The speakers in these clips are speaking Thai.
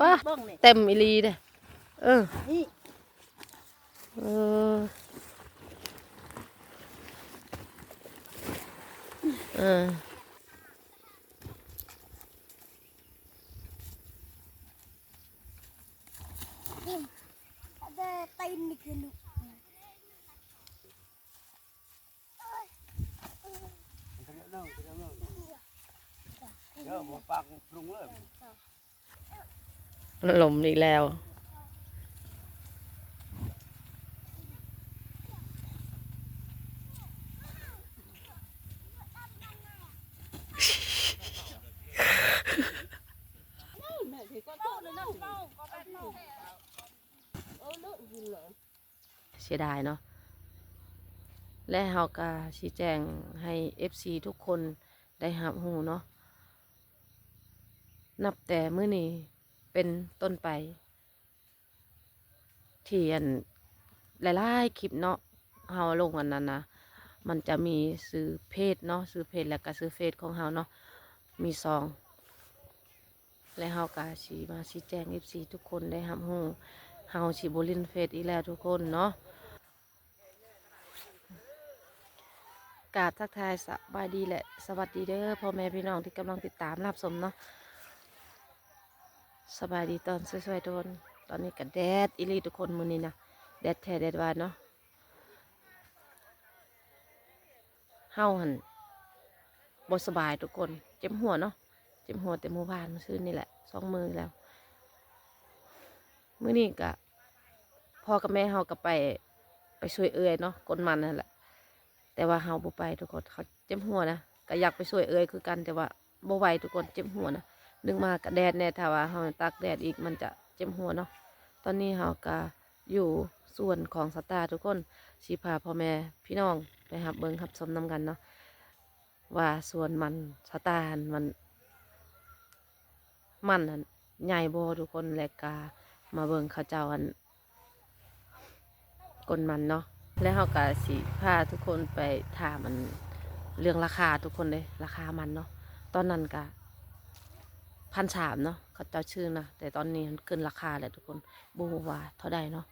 ป้าเบิ่งนี่เต็มอีหลีเด้อเออนี่เออเออ แต่ตีนนี่คือลูก เดี๋ยวผมปักปรุงเลย ลมอีกแล้ว เสียดายเนาะ และเฮาก็ชี้แจงให้ FC ทุกคนได้รับรู้เนาะ นับแต่มื้อนี้ เป็นต้นไป เที่อันหลายๆคลิปเนาะเฮาลงอันนั้นนะมันจะมีซื้อเพจเนาะซื้อเพจแล้วก็ซื้อเฟซของเฮาเนาะมีซอง และเฮาก็สิมาชี้แจง FC ทุกคนได้รับรู้เฮาสิบ่ลินเฟซอีแล้วทุกคนเนาะกาบทักทายสบายดีแหละ สวัสดีเด้อพ่อแม่พี่น้องที่กำลังติดตามรับชมเนาะ สบายดีตอนสวยๆทุกคนตอนนี้ก็แดดอีหลีทุกคนมือนี้นะแดดแท้แดดหวานเนาะเฮาหันบสบายทุกคนเจ็บหัวเนาะเจ็บหัวแต่เมื่อวานมือคืนนี่แหละสองมือแล้วมือนี้ก็พ่อกับแม่เฮาก็ไปไปช่วยเอื้อยเนาะกนมันนั่นแหละ แต่ว่าเฮาบ่ไปทุกคนเขาเจ็บหัวนะก็อยากไปช่วยเอ่ยคือกันแต่ว่าบ่ไหวทุกคนเจ็บหัวนะ นึกมากระแดดแน่ถ้าว่าเฮาตากแดดอีกมันจะเจ็บหัวเนาะตอนนี้เฮาก็อยู่ส่วนของสตาร์ทุกคนสิพาพ่อแม่พี่น้องไปหับเบิงหับชมนํกันเนาะว่าส่วนมันสตาร์มัน มันนั่นใหญ่โบทุกคนและกามาเบิงเขาเจ้าอันกลมันเนาะแล้วเขาก็สิพาทุกคนไปถามมันเรื่องราคาทุกคนเลยราคามันเนาะตอนนั้นก็ พันสามเนาะเขาเจ้าชื่อนะแต่ตอนนี้มันขึ้นราคาแล้วทุกคนบูว่าเท่าใดเนาะ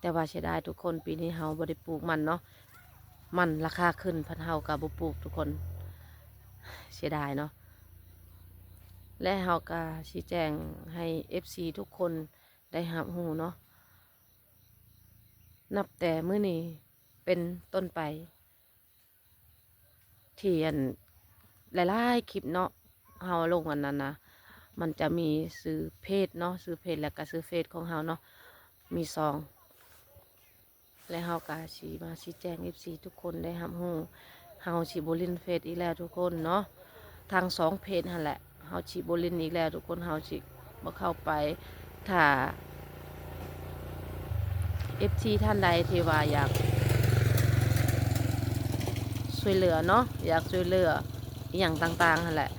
แต่ว่าเสียดายทุกคนปีนี้เฮาบ่ได้ปลูกมันเนาะมันราคาขึ้นพันเฮากับบ่ปลูกทุกคนเสียดายเนาะและเฮาก็ชี้แจงให้ FC ทุกคนได้รับรู้เนาะนับแต่มื้อนี้เป็นต้นไปที่อันหลายๆคลิปเนาะเฮาลงอันนั้นนะ มันจะมีซื้อเพจเนาะซื้อเพจแล้วก็ซื้อเฟซของเฮาเนาะมีซอง และเฮาก็สิมาชี้แจง FC ทุกคนได้รับรู้เฮาสิบ่ลินเฟซอีกแล้วทุกคนเนาะทางสองเพจนั่นแหละเฮาสิบ่ลินอีกแล้วทุกคนเฮาสิบ่เข้าไปถ้าเอฟทีท่านใดที่ว่าอยากช่วยเหลือเนาะอยากช่วยเหลืออย่างต่างๆนั่นแหละ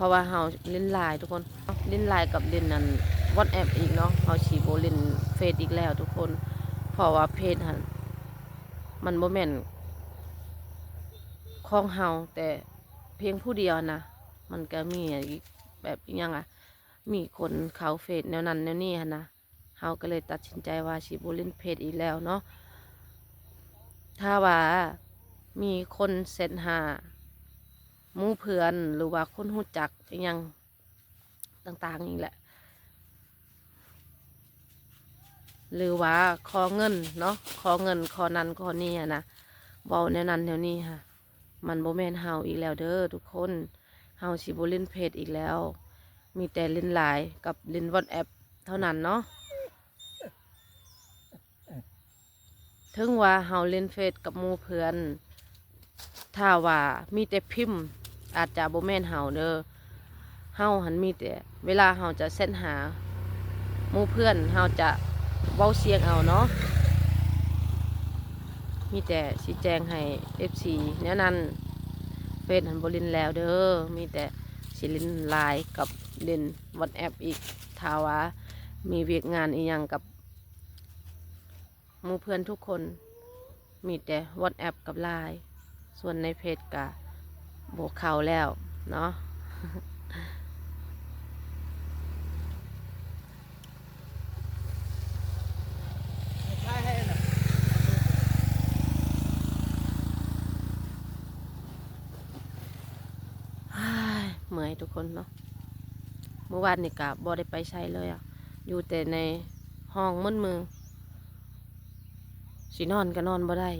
เพราะว่าเฮาเล่นไลน์ทุกคนเล่นไลน์กับเล่นนั้นวอทแอปอีกเนาะเฮาชีโบเล่นเฟซอีกแล้วทุกคน เพราะว่าเพจหันมันโมเมนของเฮาแต่เพียงผู้เดียวนะมันก็มีอีกแบบอีกอยังอะมีคนเขาเฟซแนวนั้นแนวนี้นะเฮาก็เลยตัดสินใจว่าสิบุลินเพจอีกแล้วเนาะถ้าว่ามีคนเซ็นหา มู่เพื่อนหรือว่าคนหูจักอหยังต่างๆนี่แหละ หรือว่าขอเงินเนาะขอเงินขอนั้นขอนี่นะเบาแนวนั้นแนวนี้ค่ะ มันโบแมนเฮาอีกแล้วเด้อทุกคนเฮาสิบุลินเพจอีกแล้ว มีแต่ลินไลน์กับลินวอทแอปเท่านั้นเนาะถึงว่าเฮาเล่นเฟซกับมูเพื่อนถ้าว่ามีแต่พิมพ์ อาจจะโบแมนเฮาเด้อเฮาหันมีแต่เวลาเฮาจะเส้นหามู่เพื่อนเฮาจะเว้าเสียงเอาเนาะมีแต่สิแจงให้ FC แนวนั้นเฟซหันบ่ลินแล้วเด้อมีแต่สิลินไลน์กับเลินวอทแอปอีกถ้าวามีเวียกงานอีหยังกับมู่เพื่อนทุกคน มีแต่ WhatsApp กับไลน์ส่วนในเพจกะ โบกเข่าแล้ว เนาะเหมื่อยทุกคนเนาะ เมื่อวานนี่กับบได้ไปใช้เลยอะอยู่แต่ในห้องมืดมือสินอนก็นอนบ่ได้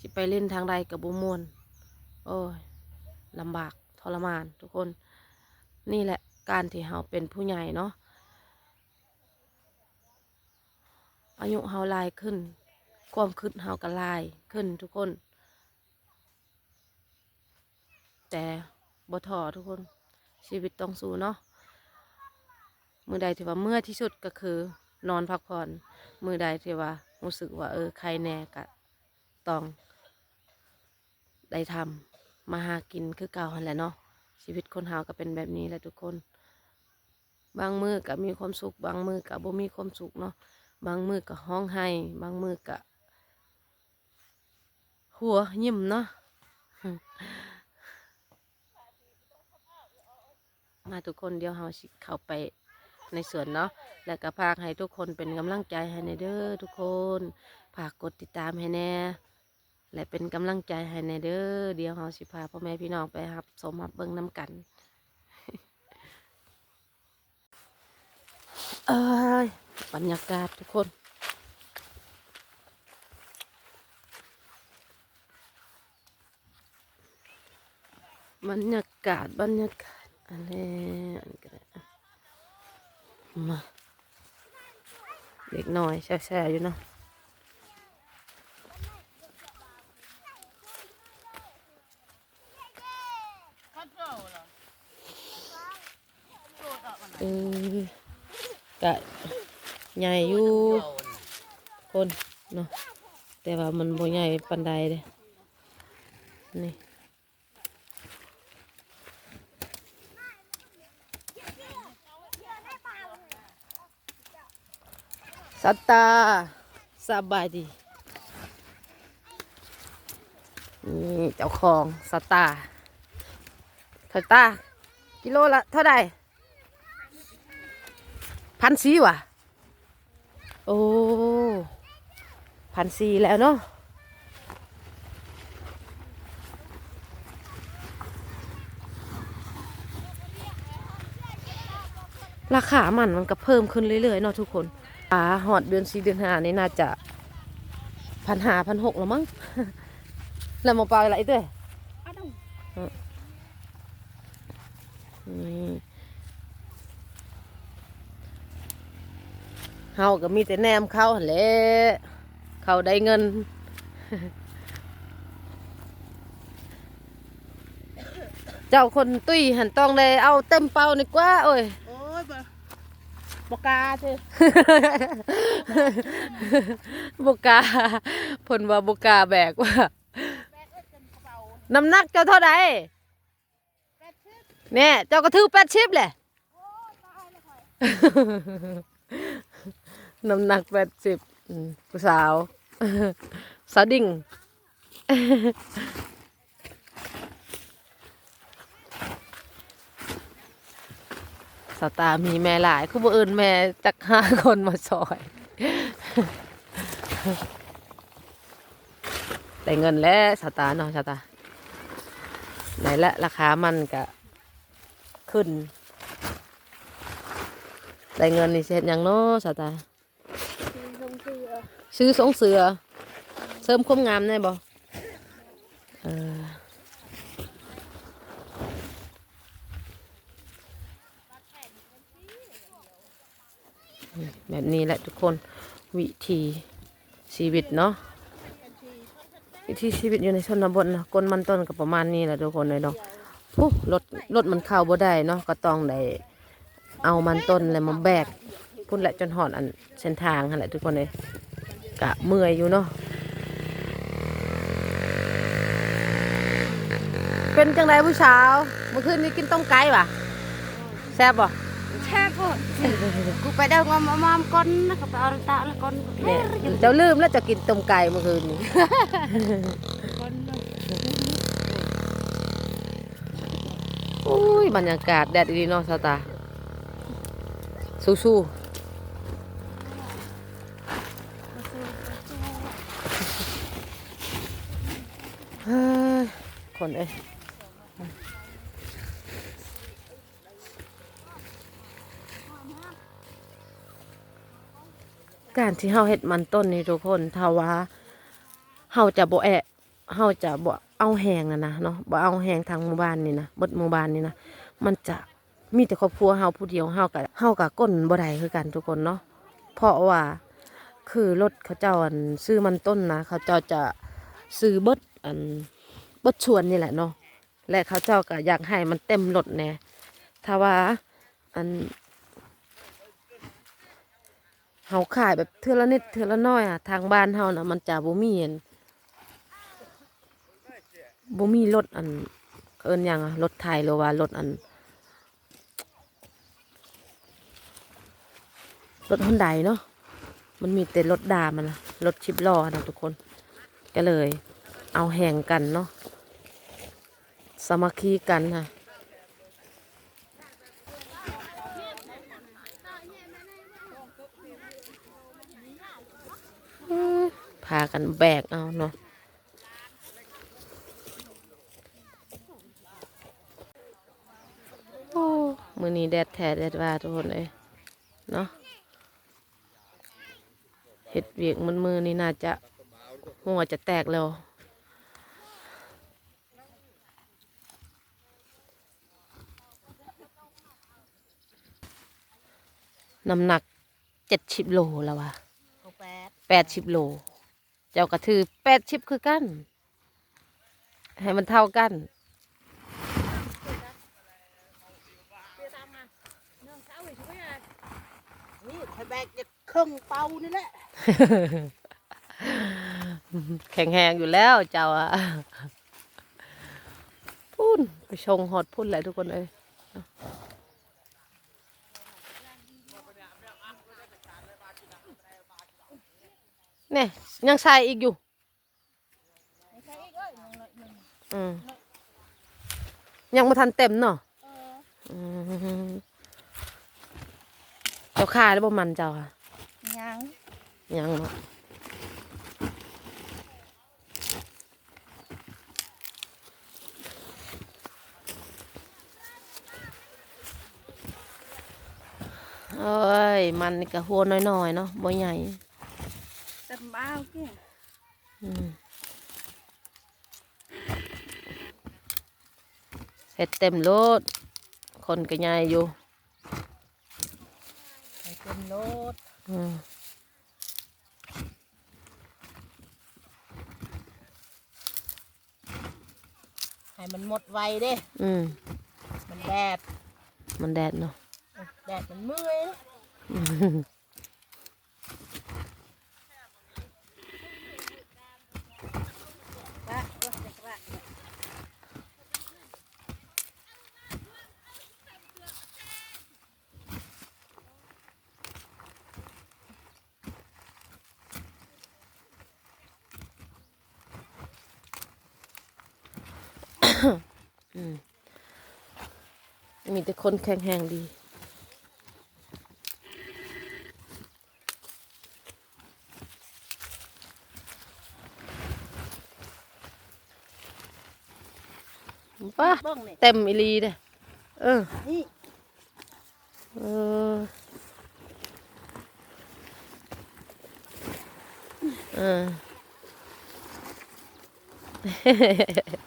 สิไปเล่นทางใดกับบุมวน โอ้ย ลำบากทรมานทุกคน นี่แหละการที่เราเป็นผู้ใหญ่เนาะอายุเฮาลายขึ้น ความคิดเฮาก็ลายขึ้นทุกคน แต่บ่ท้อทุกคนชีวิตต้องสู้เนาะมือใดที่ว่าเมื่อที่สุดก็คือนอนพักผ่อน มือใดที่ว่ารู้สึกว่า เออใครแน่ก็ต้อง ได้ทำ มาหากินคือเก่าหันแหละเนาะชีวิตคนเฮาก็เป็นแบบนี้แหละทุกคน บางมือก็มีความสุข บางมือก็บ่มีความสุขเนาะบางมือก็ห้องไห้ บางมือก็หัวยิ้มเนาะมาทุกคนเดี๋ยวเราสิเข้าไปในสวนเนาะ แล้วก็พากให้ทุกคนเป็นกำลังใจให้ในเด้อทุกคนฝากกดติดตามให้แน่ และเป็นกำลังใจให้ในเด้อเดี๋ยวเราสิพาพ่อแม่พี่น้องไปรับสมรับเบิ่งน้ำกันเอ้ยบรรยากาศทุกคนบรรยากาศบรรยากาศอะไรอันก็ได้อะมาเด็กน้อยแช่ๆอยู่เนาะ เออกะใหญ่อยู่คนเนาะแต่ว่ามันบ่ใหญ่ปันใดเลยนี่สตาร์สบายดีนี่เจ้าของสตาร์สตาร์กิโลละเท่าไหร่ พันสี่ว่ะ โอ้ พันสี่แล้วเนาะราคามันมันก็เพิ่มขึ้นเรื่อยๆเนาะทุกคนอ่าหอดเดือนสี่เดือนห้านี่น่าจะพันหาพันหกแล้วมั้ง แล้วหมาปลาอะไรด้วยอ้าวนี่ เฮาก็มีแต่แนมเข้าหั่นแหละเขาได้เงิน เจ้าคนตุ้ยหันต้องเลยเอาเต็มเป่านี่กว่าโอ้ยโอ้ยบ่บ่กล้าเธอบกล้าผลว่าบกล้าแบกว่าน้ำหนักเจ้าเท่าไหร่เนี่ยเจ้าก็ถือแปดชิบแหละ น้ำหนักแปดสิบผู้สาว สาวดิ่ง สาวตามีแม่หลายคือบ่เอิญแม่จักห้าคนมาซอยได้เงินแล้วสาวตาเนาะสาวตาไหนละราคามันก็ขึ้นได้เงินนี่เสร็จยังเนาะสาวตา ซื้อสองเสือ เสริมความงามได้บ่เอแบบนี้แหละทุกคนวิธีชีวิตเนาะวิธีชีวิตอยู่ในชนบทนะกนมันต้นก็ประมาณนี้แหละทุกคนเลยเนาะผู้รถรถมันเข้าบ่ได้เนาะก็ต้องได้เอามันต้นแล้วมาแบกพุ่นแหละจนหอดอันเส้นทางนั่นแหละทุกคนเลย กะเมื่อยอยู่เนาะเป็นจังไรผู้สาวเมื่อคืนนี้กินต้มไก่ป่ะแซ่บป่ะแช่ก่อนกูไปเดางอมมอมก้นนะก็ไปเอาตาละก้นเนี่ย เจ้าลืมแล้วจะกินต้มไก่เมื่อคืนนี้ก้นอุ้ยบรรยากาศแดดดีเนาะสาวตาสู้ๆ คนเอ้การที่เฮาเห็ดมันต้นนี่ทุกคนทว่าเฮาจะบ่แอะเฮาจะบ่เอาแหงนะนะเนาะบ่เอาแหงทางหมู่บ้านนี่นะบดหมู่บ้านนี่นะมันจะมีแต่ครอบครัวเฮาผู้เดียวเฮากับเฮากับก้นบ่ได้คือกันทุกคนเนาะเพราะว่าคือรถเขาเจ้าซื้อมันต้นนะเขาเจ้าจะซื้อบด อันบดชวนนี่แหละเนาะและเขาเจ้าก็อยากให้มันเต็มรถแน่ถ้าว่าอันเฮาขายแบบเทือละนิดเทือละน้อยอะทางบ้านเฮานะมันจะบ่มีอันบ่มีรถอัน เอินยังรถไถหรือว่ารถอันรถฮอนไดเนาะมันมีแต่รถดามันนะรถชิบล้อนะทุกคน ก็เลย เอาแห่งกันเนาะสมัคคีกันค่ะพากันแบกเอาเนาะโอ้มือนี้แดดแท้แดดว่าทุกคนเลยเนาะเห็ดเวียกมันมือนี่น่าจะหัวจะแตกแล้ว น้ำหนักเจ็ดสิบโลแล้ววะเขาแปดแปดสิบโล เจ้าก็ถือแปดสิบคือกัน ให้มันเท่ากันนี่ไข่แบกจะครึ่งเป่านี่แหละแข็งแรงอยู่แล้วเจ้าอะพุ่นไปชงฮอดพุ่นแหละทุกคนเอ้ย เนี่ยยังใส่อีกอยู่อืมยังมาทันเต็มเนาะมเจ้าค่ายแล้วบ่มันเจ้าค่ะยังยังเนาะเอ้ย มันนี่ก็หัวน้อยๆเนาะบ่ใหญ่เต็ม บ้าวเกี่ยอืมเห็ดเต็มโลดคนก็ใหญ่อยู่ไข่เต็มโลดอืมให้มันหมดไวเด้ อืมมันแดด มันแดดเนาะ แดดมันเมื่อย อืม ปะปะปะ อืม มีแต่คนแข็งแรงดีป้าเบิ้งนี่เต็มอีหลีเด้อเออ นี่เออเออ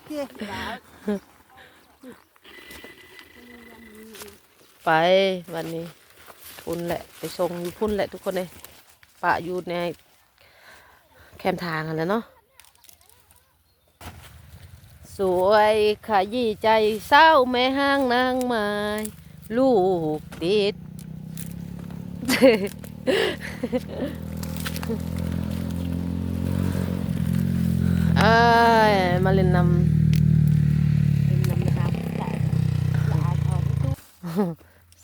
เกี่ยบ้าว ไปวันนี้พุ่นแหละ ไปส่งอยู่พุ่นแหละทุกคนเลยปะอยู่ในแคมทางกันแล้วเนาะสวยขยี้ใจเศร้าแม่ห้างนางไม้ลูกติด เอ้ยมาเล่นนำเป็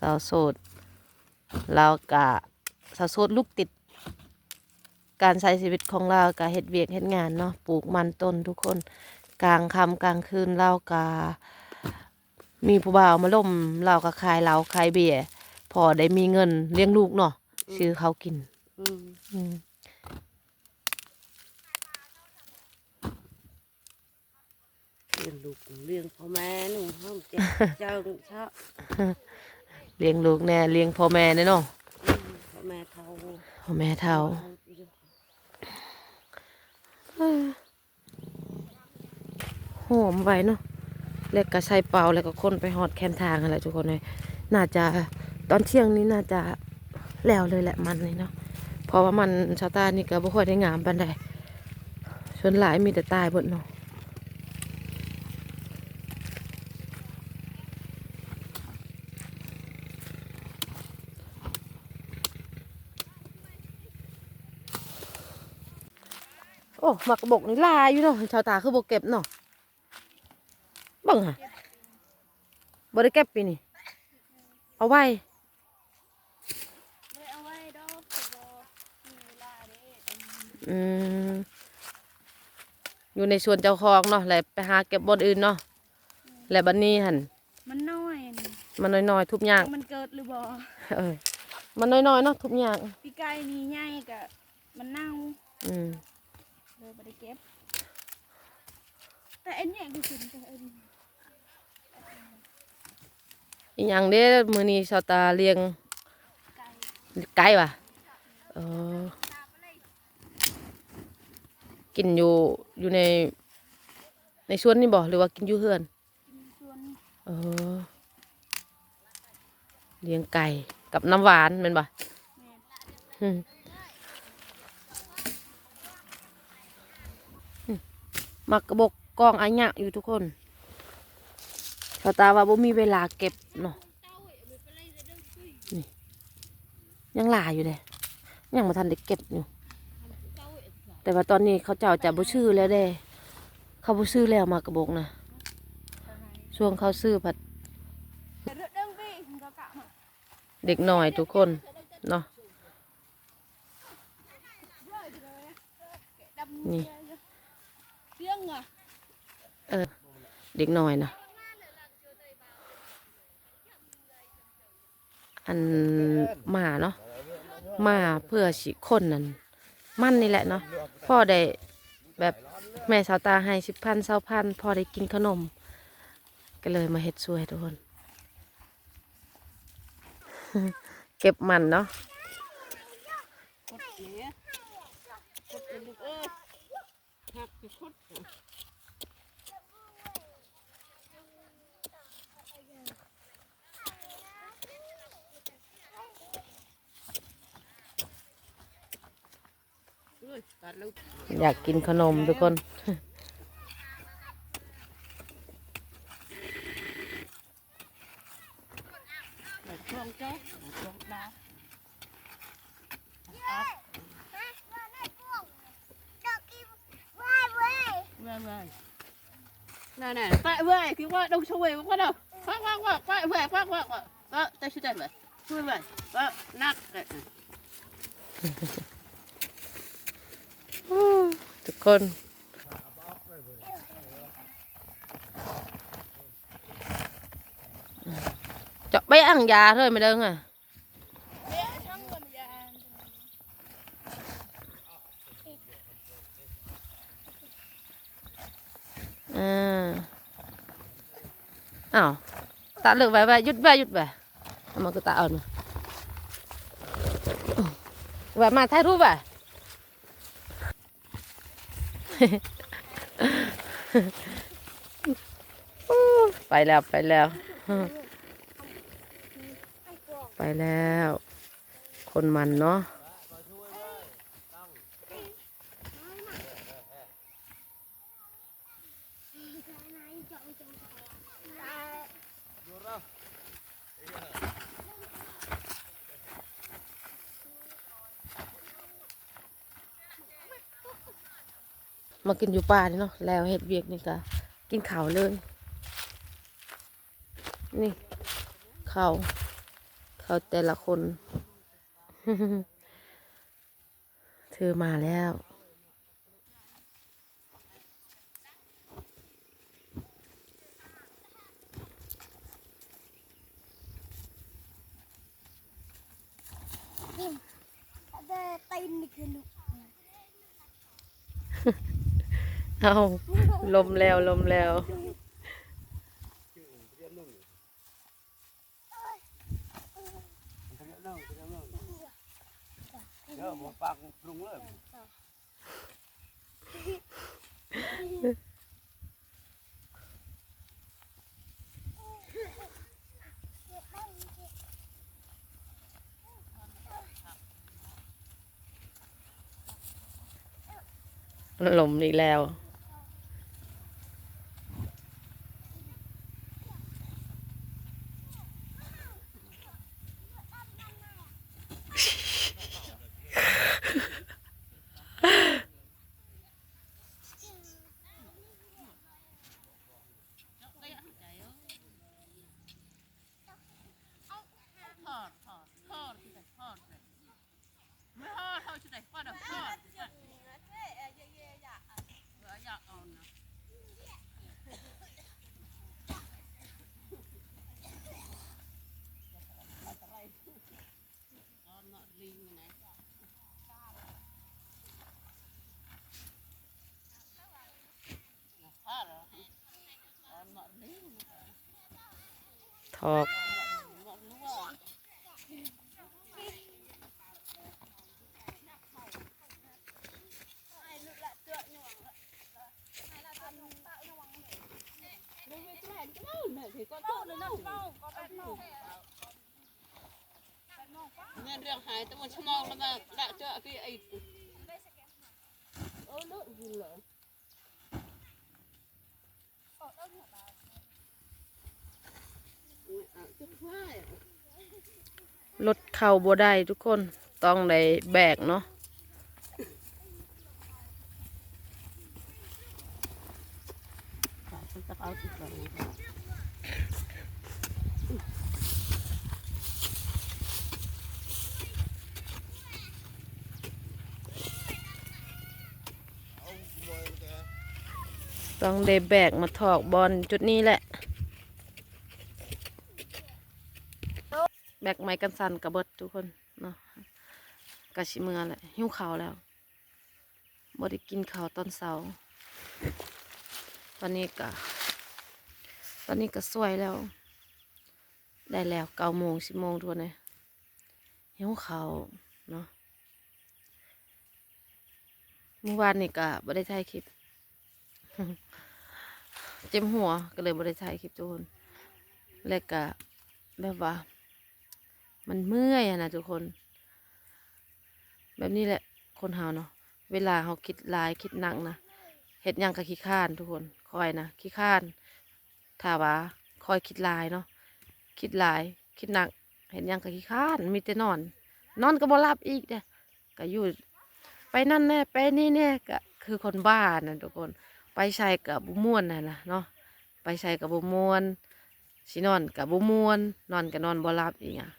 นน้ำนะครับแต่ลาทองตู้สาวโสดเรากะสาวโสดลูกติด การใช้ชีวิตของเรากะเฮ็ดเวียกเฮ็ดงานเนาะปลูกมันต้นทุกคนกลางค่ำกลางคืนเรากะมีผู้บ่าวมาล่มเราก็ขายเหล้าขายเบียร์พอได้มีเงินเลี้ยงลูกเนาะซื้อเขาวกินอืมอืมเลี้ยงลูกเลี้ยงพ่อแม่หนุ่มห้องเจ้าเจ้าชอบ เลี้ยงลูกแน่เลี้ยงพ่อแม่แน่เนาะพ่อแม่เขาพพ่อแม่เฒ่าเอ้อโหมไว้เนาะแล้วก็ใส่เป่าแล้วก็คนไปหอดแคนทางอะไรทุกคนเลยน่าจะตอนเที่ยงนี้น่าจะแล้วเลยแหละมันนี่เนาะเพราะว่ามันชาวตานี่ก็บ่ค่อยได้งามปานใดส่วนหลายมีแต่ตายเบดเนาะ หมักกระบอกนี่ลายอยู่เนาะชาวตาคือบ่เก็บเนาะบังฮะบ่ได้เก็บปีนี่เอาไว้เอาไว้ดอกบ่มีเวลาเด้อืมอยู่ในสวนเจ้าของเนาะแหล้วไปหาเก็บบนอื่นเนาะแล้วบัดนี้หันมันน้อยนี่มันน้อยๆทุบยากมันเกิดหรือบ่เออมันน้อยๆเนาะทุบยากปีไก่นี่ใหญ่กะมันเน่าอืม เลยบ่ได้เก็บ แต่เอ็นเนี่ยคือสินแต่เอ็นอีหยังเด้มื้อนี้ชาวตาเลี้ยงไก่ไก่ว่ะเออกินอยู่อยู่ในในสวนนี่บ่หรือว่ากินอยู่เฮือนกินส่วนเออเลี้ยงไก่กับน้ำหวานแม่นบ่ มักกระบกกองอันยะอยู่ทุกคนชาวตาว่าบ่มีเวลาเก็บเนาะนี่ยังหลายอยู่เลยยังมาทันได้เก็บอยู่ แต่ว่าตอนนี้เขาเจ้าจะบ่ชื่อแล้วเด้ เขาบ่ชื่อแล้วมากระบกนะช่วงเขาซื้อผัด เด็กหน่อยทุกคนเนาะนี่ เออ เด็กน่อยนะอันหมาเนาะหมาเพื่อสิคนนั่นมันนี่แหละเนาะพ่อได้แบบแม่สาวตาให้สิบพันเศร้าพันพ่อได้กินขนม ก็เลยมาเฮ็ดช่วยทุกคน เก็บมันเนาะ กดเสียกดเป็นลูกเอ้ยหักไปคด เอยากกินขนมทุกคนน่ะน่ะป้าเว้ยพี่ว่าต้องช่วยว่าเราว่าว่าว่าป้าเว้ยว่าว่าว่าก็จะช่วยได้ไหมช่วยไหมว่านักเลย คนเจาะไปอ่างยา thôi mày đơn à Mẹ xong rồi mà già อ่าอ้าวตาเลือกไว้ไว้ยุดไว้ยุดไว้เอามันก็ตาเอามาไว้มาถ่ายรูปไว้ ไปแล้วไปแล้ว ไปแล้ว คนมันเนาะ มากินอยู่ป่านี่เนาะแล้วเห็ดเวียกนี่ก็กินเขาเลย นี่เขาเขาแต่ละคน เธอมาแล้ว เอาลมแล้วลมแล้ว Thế nữa đâu, thế nữa đâu. เดี๋ยวผมฟังปรุงเลยลมอีกแล้ว ทอดทอดทอดที่ไหนทอดเลยไม่ทอดทอดที่ไหนทอดอะทอดเอออยากเอานะตอนน่ะลิงอยู่ไหนทอดเหรอตอนน่ะลิง ทอกบอกรู้ว่าเงินเรื่องหายแต่มันชั่วโมงแล้วมาละเจอกี่ไอ้โอ้เลิกยินเลยจุดไฟ รถเข้าบ่ได้ทุกคนต้องได้แบกเนาะจะเอาติดแบบนี้ต้องได้แบกมาถอกบอลจุดนี้แหละ แบ กไม้กันสันกระเบิดทุกคนเนาะกะชิเมือแหละหิ้วข้าแล้วบได้กินข้าตอนเช้าตอนนี้ก็ตอนนี้ก็สวยแล้ว ได้แล้วเก้าโมงสิบโมงทุกคนเลยหิ้วข้าเนาะเมื่อวานนี่ก็บ่ได้ถ่ายคลิป เจ็บหัวก็เลยบ่ได้ถ่ายคลิปทุกคน แล้วก็แบบว่า มันเมื่อยอะนะทุกคน แบบนี้แหละคนเฮาเนาะเวลาเฮาคิดลายคิดหนักนะเฮ็ดยังก็ขี้ข้านทุกคนคอยนะขี้ข้านถาว่าคอยคิดลายเนาะคิดลายคิดหนักเฮ็ดยังก็ขี้ข้านมีแต่นอน นอนก็บ่หลับอีกเด้อก็อยู่ไปนั่นแน่ไปนี่แน่ก็คือคนบ้านะทุกคน ไปใส่กับบุม่วนน่ะนะเนาะไปใส่กับบุม่วนสินอนกับบุม่วนนอนกับนอนบ่หลับอีกอะ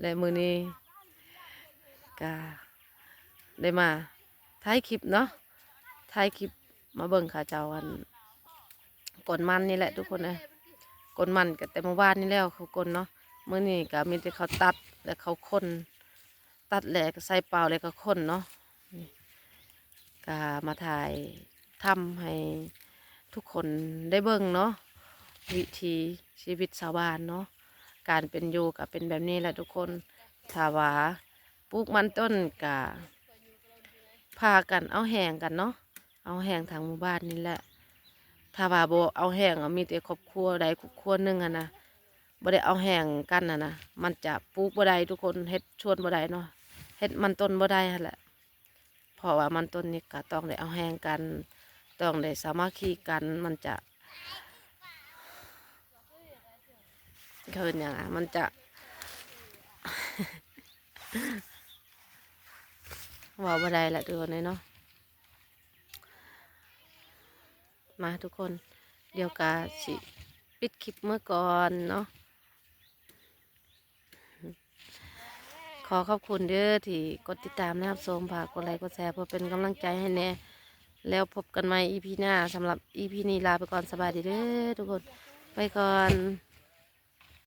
และมือนี้ก็ได้มาถ่ายคลิปเนาะถ่ายคลิปมาเบิ่งขาเจ้าวันกลมันนี่แหละทุกคนนะกลมันก็แต่เมื่อวานนี่แล้วเขากลเนาะเมื้อนี้ก็มีแต่เขาตัดและเขาคนตัดแหลกใส่เปล่าแล้วก็คนเนาะก็มาถ่ายทำให้ทุกคนได้เบิ่งเนาะ วิธีชีวิตชาวบ้านเนาะการเป็นอยู่ก็เป็นแบบนี้แหละทุกคนถาวาปลูกมันต้นกะพากันเอาแหงกันเนาะเอาแหงทางหมู่บ้านนี่แหละถ้าว่าโบเอาแหงมีแต่ครอบครัวใดครอบครัวหนึ่งอะนะบ่ได้เอาแหงกันอะนะมันจะปลูกบ่ได้ทุกคนเฮ็ดชวนบ่ได้เนาะเฮ็ดมันต้นบ่ได้แหละเพราะว่ามันต้นนี่ก็ต้องได้เอาแห้งกัน ต้องได้สามัคคีกัน มันจะ เคินอย่างอะมันจะว่าบ่ได้ละทุกคนเลยเนาะมาทุกคนเดี๋ยวกาสิปิดคลิปเมื่อก่อนเนาะขอขอบคุณเด้อที่กดติดตามนะครับชมฝากกดไลค์กดแชร์เพื่อเป็นกำลังใจให้แน่แล้วพบกันใหม่ EP หน้าสำหรับ EP นี้ลาไปก่อนสบายดีเด้อทุกคน ไปก่อน